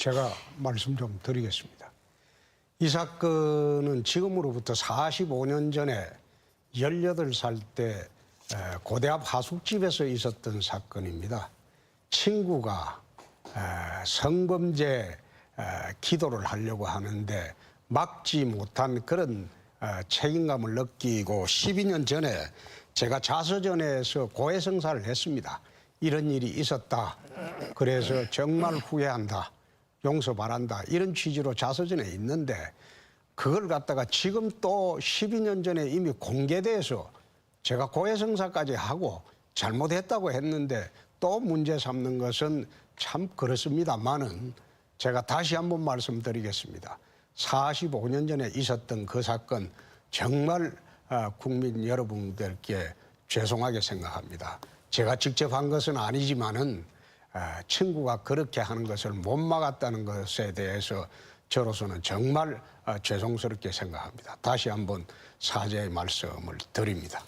제가 말씀 좀 드리겠습니다. 이 사건은 지금으로부터 45년 전에 18살 때 에, 고대 앞 하숙집에서 있었던 사건입니다. 친구가 에, 성범죄 에, 기도를 하려고 하는데 막지 못한 그런 어, 책임감을 느끼고 12년 전에 제가 자서전에서 고해성사를 했습니다. 이런 일이 있었다. 그래서 정말 후회한다. 용서 바란다. 이런 취지로 자서전에 있는데 그걸 갖다가 지금 또 12년 전에 이미 공개돼서 제가 고해성사까지 하고 잘못했다고 했는데 또 문제 삼는 것은 참 그렇습니다만은 제가 다시 한번 말씀드리겠습니다. 45년 전에 있었던 그 사건 정말 아, 국민 여러분들께 죄송하게 생각합니다. 제가 직접 한 것은 아니지만은 아, 친구가 그렇게 하는 것을 못 막았다는 것에 대해서 저로서는 정말 아, 죄송스럽게 생각합니다. 다시 한번 사죄의 말씀을 드립니다.